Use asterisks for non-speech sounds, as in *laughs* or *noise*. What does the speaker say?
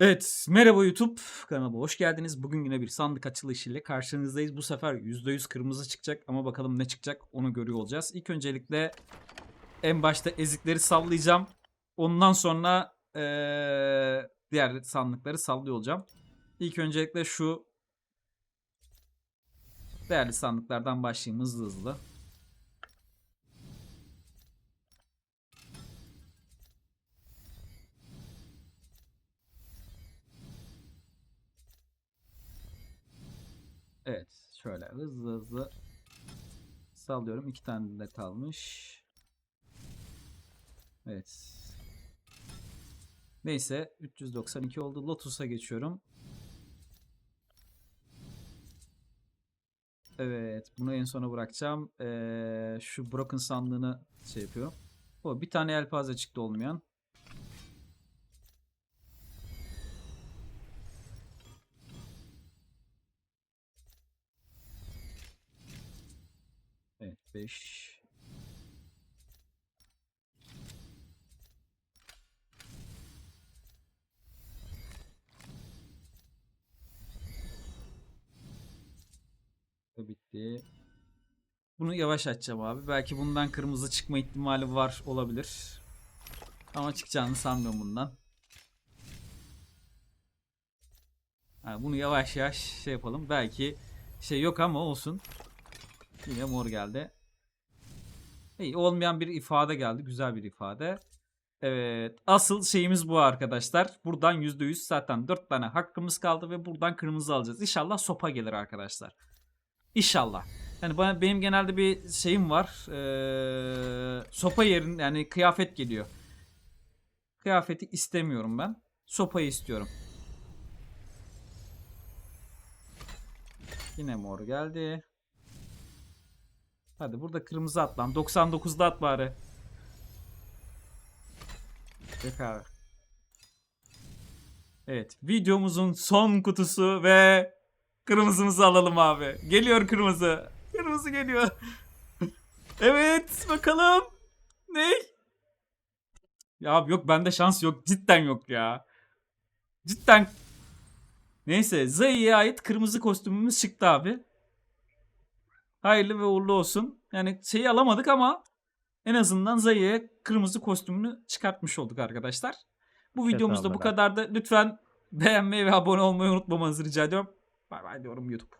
Evet, merhaba YouTube kanalıma hoş geldiniz. Bugün yine bir sandık açılışıyla karşınızdayız. Bu sefer %100 kırmızı çıkacak ama bakalım ne çıkacak onu görüyor olacağız. İlk öncelikle en başta ezikleri sallayacağım. Ondan sonra eee, diğer sandıkları sallıyor olacağım. İlk öncelikle şu değerli sandıklardan başlayayım hızlı hızlı. Evet. Şöyle hızlı hızlı sallıyorum. İki tane de kalmış. Evet. Neyse 392 oldu. Lotus'a geçiyorum. Evet. Bunu en sona bırakacağım. Ee, şu Broken sandığını şey yapıyorum. O bir tane yelpaze çıktı olmayan. Evet 5 bitti. Bunu yavaş açacağım abi. Belki bundan kırmızı çıkma ihtimali var olabilir. Ama çıkacağını sanmıyorum bundan. Ha, bunu yavaş yavaş şey yapalım. Belki şey yok ama olsun. Yine mor geldi. İyi, olmayan bir ifade geldi. Güzel bir ifade. Evet. Asıl şeyimiz bu arkadaşlar. Buradan %100 zaten 4 tane hakkımız kaldı ve buradan kırmızı alacağız. İnşallah sopa gelir arkadaşlar. İnşallah. Yani bana, benim genelde bir şeyim var. Ee, sopa yerin yani kıyafet geliyor. Kıyafeti istemiyorum ben. Sopayı istiyorum. Yine mor geldi. Hadi burada kırmızı at lan. 99'da at bari. Peki abi. Evet. Videomuzun son kutusu ve kırmızımızı alalım abi. Geliyor kırmızı. Kırmızı geliyor. *laughs* evet. Bakalım. Ne? Ya abi yok bende şans yok. Cidden yok ya. Cidden. Neyse. Zayı'ya ait kırmızı kostümümüz çıktı abi. Hayırlı ve uğurlu olsun. Yani şeyi alamadık ama en azından Zayı'ya kırmızı kostümünü çıkartmış olduk arkadaşlar. Bu videomuz da bu kadar da lütfen beğenmeyi ve abone olmayı unutmamanızı rica ediyorum. Bay bay diyorum YouTube.